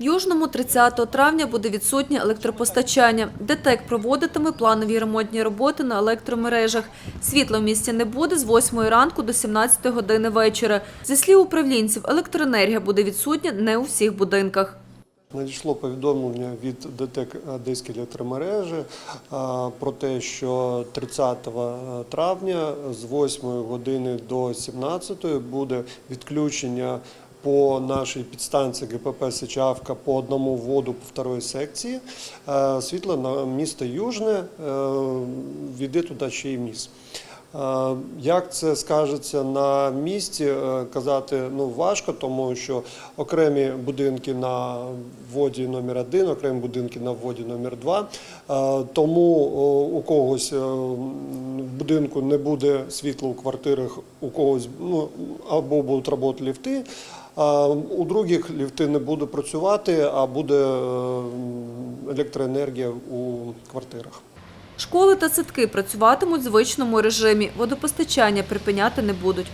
Южному 30 травня буде відсутнє електропостачання. ДТЕК проводитиме планові ремонтні роботи на електромережах. Світла в місті не буде з 8 ранку до 17 години вечора. Зі слів управлінців, електроенергія буде відсутня не у всіх будинках. Надійшло повідомлення від ДТЕК Одеської електромережі про те, що 30 травня з 8 години до 17 буде відключення по нашій підстанції ГПП Сичавка по одному вводу по второї секції. Е, Світло на місто Южне е, війде туди ще й міст. Е, Як це скажеться на місці, казати ну важко, тому що окремі будинки на вводі номер 1 окремі будинки на вводі номер 2 Е, Тому у когось в будинку не буде світла у квартирах, у когось ну, або будуть роботи ліфти, у других ліфти не будуть працювати, а буде е, електроенергія у квартирах. Школи та садки працюватимуть в звичному режимі. Водопостачання припиняти не будуть.